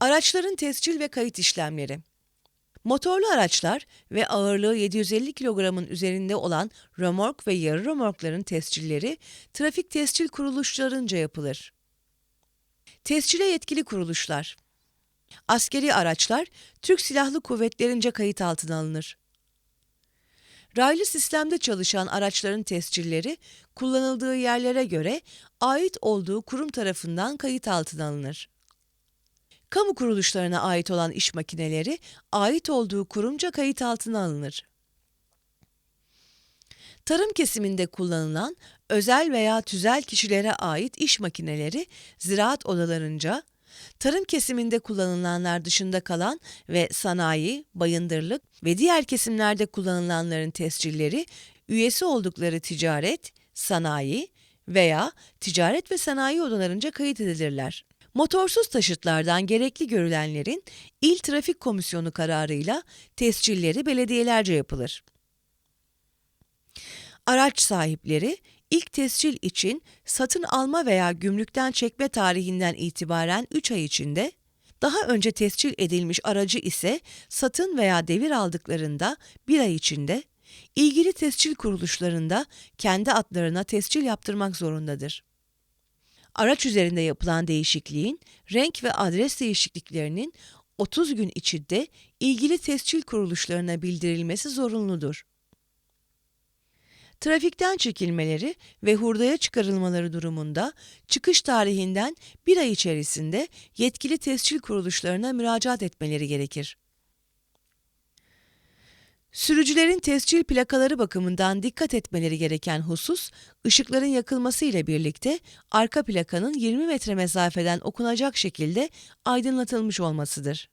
Araçların tescil ve kayıt işlemleri. Motorlu araçlar ve ağırlığı 750 kilogramın üzerinde olan römork ve yarı römorkların tescilleri trafik tescil kuruluşlarınca yapılır. Tescile yetkili kuruluşlar. Askeri araçlar Türk Silahlı Kuvvetlerince kayıt altına alınır. Raylı sistemde çalışan araçların tescilleri kullanıldığı yerlere göre ait olduğu kurum tarafından kayıt altına alınır. Kamu kuruluşlarına ait olan iş makineleri ait olduğu kurumca kayıt altına alınır. Tarım kesiminde kullanılan özel veya tüzel kişilere ait iş makineleri ziraat odalarınca, tarım kesiminde kullanılanlar dışında kalan ve sanayi, bayındırlık ve diğer kesimlerde kullanılanların tescilleri üyesi oldukları ticaret, sanayi veya ticaret ve sanayi odalarınca kayıt edilirler. Motorsuz taşıtlardan gerekli görülenlerin İl Trafik Komisyonu kararıyla tescilleri belediyelerce yapılır. Araç sahipleri ilk tescil için satın alma veya gümrükten çekme tarihinden itibaren 3 ay içinde, daha önce tescil edilmiş aracı ise satın veya devir aldıklarında 1 ay içinde, ilgili tescil kuruluşlarında kendi adlarına tescil yaptırmak zorundadır. Araç üzerinde yapılan değişikliğin renk ve adres değişikliklerinin 30 gün içinde ilgili tescil kuruluşlarına bildirilmesi zorunludur. Trafikten çekilmeleri ve hurdaya çıkarılmaları durumunda çıkış tarihinden bir ay içerisinde yetkili tescil kuruluşlarına müracaat etmeleri gerekir. Sürücülerin tescil plakaları bakımından dikkat etmeleri gereken husus, ışıkların yakılması ile birlikte arka plakanın 20 metre mesafeden okunacak şekilde aydınlatılmış olmasıdır.